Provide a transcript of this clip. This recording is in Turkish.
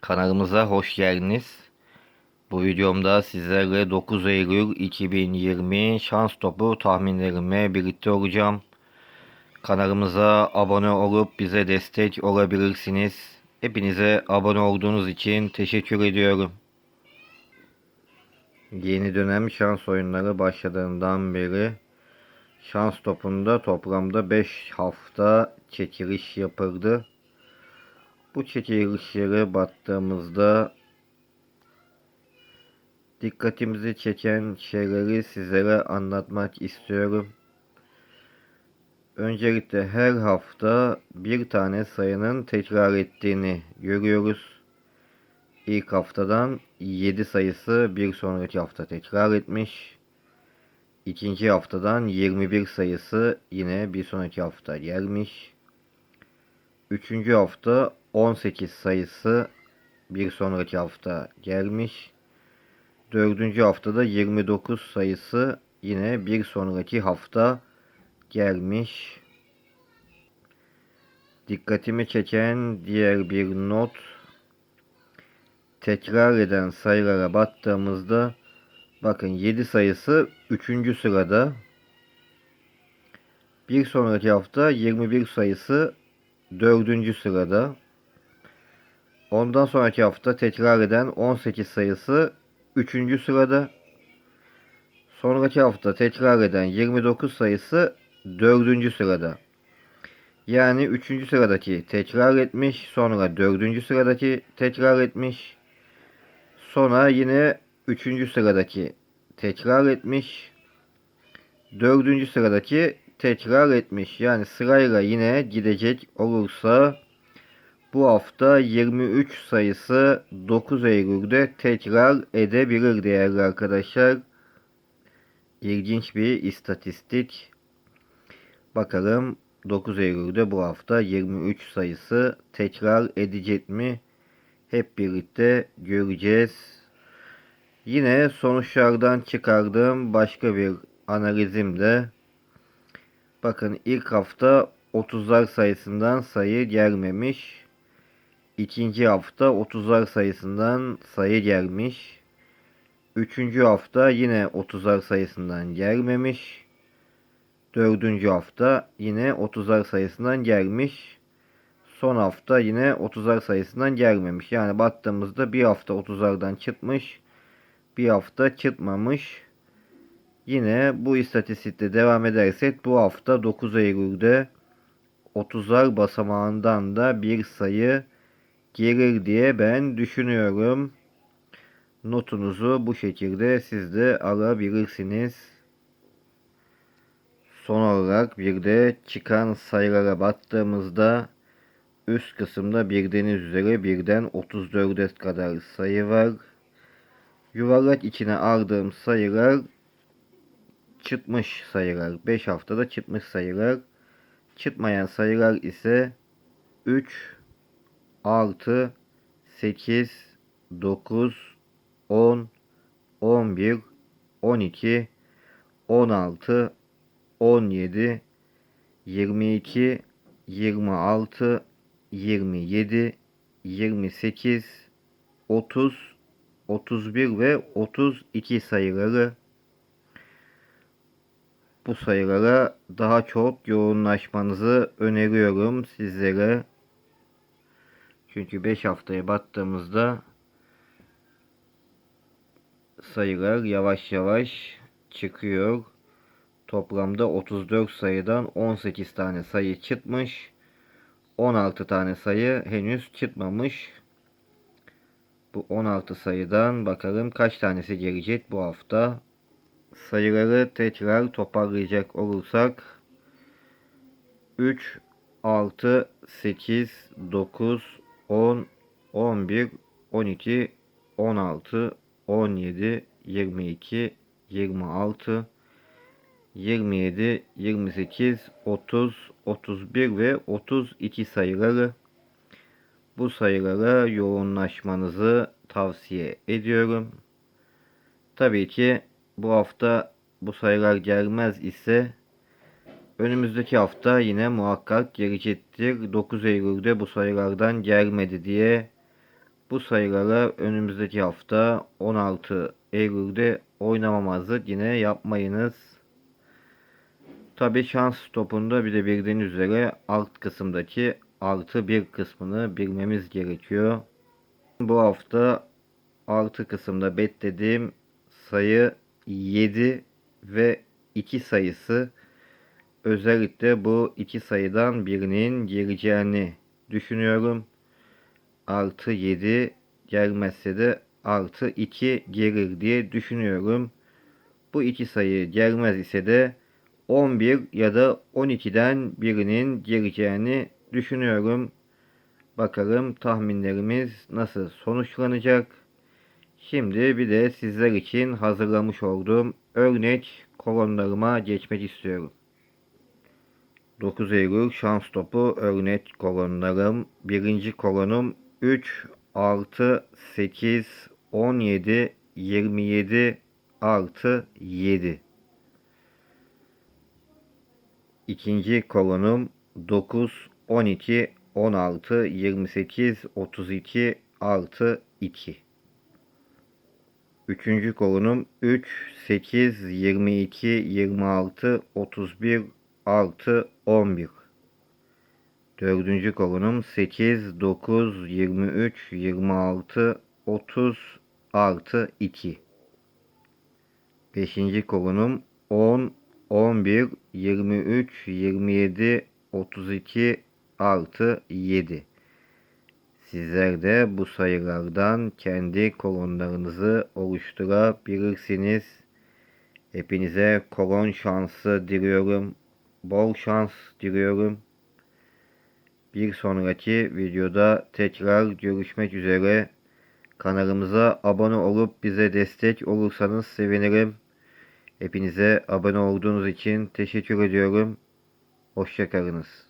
Kanalımıza hoş geldiniz. Bu videomda sizlerle 9 Eylül 2020 şans topu tahminlerime birlikte olacağım. Kanalımıza abone olup bize destek olabilirsiniz. Hepinize abone olduğunuz için teşekkür ediyorum. Yeni dönem şans oyunları başladığından beri şans topunda toplamda 5 hafta çekiliş yapıldı. Bu çekilişlere baktığımızda dikkatimizi çeken şeyleri sizlere anlatmak istiyorum. Öncelikle her hafta bir tane sayının tekrar ettiğini görüyoruz. İlk haftadan 7 sayısı bir sonraki hafta tekrar etmiş. İkinci haftadan 21 sayısı yine bir sonraki hafta gelmiş. Üçüncü hafta 18 sayısı bir sonraki hafta gelmiş. Dördüncü haftada 29 sayısı yine bir sonraki hafta gelmiş. Dikkatimi çeken diğer bir not tekrar eden sayılara baktığımızda bakın 7 sayısı 3. sırada. Bir sonraki hafta 21 sayısı 4. sırada. Ondan sonraki hafta tekrar eden 18 sayısı 3. sırada. Sonraki hafta tekrar eden 29 sayısı 4. sırada. Yani 3. sıradaki tekrar etmiş, sonra 4. sıradaki tekrar etmiş. Sonra yine 3. sıradaki tekrar etmiş. 4. sıradaki tekrar etmiş. Yani sırayla yine gidecek olursa bu hafta 23 sayısı 9 Eylül'de tekrar edebilir değerli arkadaşlar. İlginç bir istatistik. Bakalım 9 Eylül'de bu hafta 23 sayısı tekrar edecek mi? Hep birlikte göreceğiz. Yine sonuçlardan çıkardığım başka bir analizim de bakın ilk hafta 30'lar sayısından sayı gelmemiş. İkinci hafta 30'lar sayısından sayı gelmiş. Üçüncü hafta yine 30'lar sayısından gelmemiş. Dördüncü hafta yine 30'lar sayısından gelmiş. Son hafta yine 30'lar sayısından gelmemiş. Yani baktığımızda bir hafta 30'lardan çıkmış. Bir hafta çıkmamış. Yine bu istatistikte devam edersek bu hafta 9 Eylül'de 30'lar basamağından da bir sayı gelir diye ben düşünüyorum. Notunuzu bu şekilde siz de alabilirsiniz. Son olarak bir de çıkan sayılara baktığımızda üst kısımda bildiğiniz üzere birden 34'e kadar sayı var. Yuvarlak içine aldığım sayılar çıkmış sayılar. 5 haftada çıkmış sayılar. Çıkmayan sayılar ise 3, 6, 8, 9, 10, 11, 12, 16, 17, 22, 26, 27, 28, 30, 31 ve 32 sayıları bu sayılara daha çok yoğunlaşmanızı öneriyorum sizlere. Çünkü 5 haftaya baktığımızda sayılar yavaş yavaş çıkıyor. Toplamda 34 sayıdan 18 tane sayı çıkmış. 16 tane sayı henüz çıkmamış. Bu 16 sayıdan bakalım kaç tanesi gelecek bu hafta. Sayıları tekrar toparlayacak olursak 3, 6, 8, 9, 10, 11, 12, 16, 17, 22, 26, 27, 28, 30, 31 ve 32 sayıları bu sayılara yoğunlaşmanızı tavsiye ediyorum. Tabii ki bu hafta bu sayılar gelmez ise önümüzdeki hafta yine muhakkak gelecektir. 9 Eylül'de bu sayılardan gelmedi diye Bu sayılara önümüzdeki hafta 16 Eylül'de oynamamazlık yine yapmayınız. Tabi şans topunda bir de bildiğiniz üzere alt kısımdaki artı bir kısmını bilmemiz gerekiyor. Bu hafta artı kısımda beklediğim sayı 7 ve 2 sayısı. Özellikle bu iki sayıdan birinin geleceğini düşünüyorum. Artı 7 gelmezse de artı 2 gelir diye düşünüyorum. Bu iki sayı gelmez ise de 11 ya da 12'den birinin geleceğini düşünüyorum. Bakalım tahminlerimiz nasıl sonuçlanacak. Şimdi bir de sizler için hazırlamış olduğum örnek kolonlarıma geçmek istiyorum. 9 Eylül şans topu örnek kolonlarım. Birinci kolonum 3 artı 8 17 27 artı 7. İkinci kolonum 9 12 16 28 32 artı 2. Üçüncü kolonum 3 8 22 26 31 artı 11. Dördüncü kolonum 8, 9, 23, 26, 30 artı 2. Beşinci kolonum 10, 11, 23, 27, 32 artı 7. Sizler de bu sayılardan kendi kolonlarınızı oluşturabilirsiniz. Hepinize kolon şansı diliyorum. Bol şans diliyorum. Bir sonraki videoda tekrar görüşmek üzere. Kanalımıza abone olup bize destek olursanız sevinirim. Hepinize abone olduğunuz için teşekkür ediyorum. Hoşçakalınız.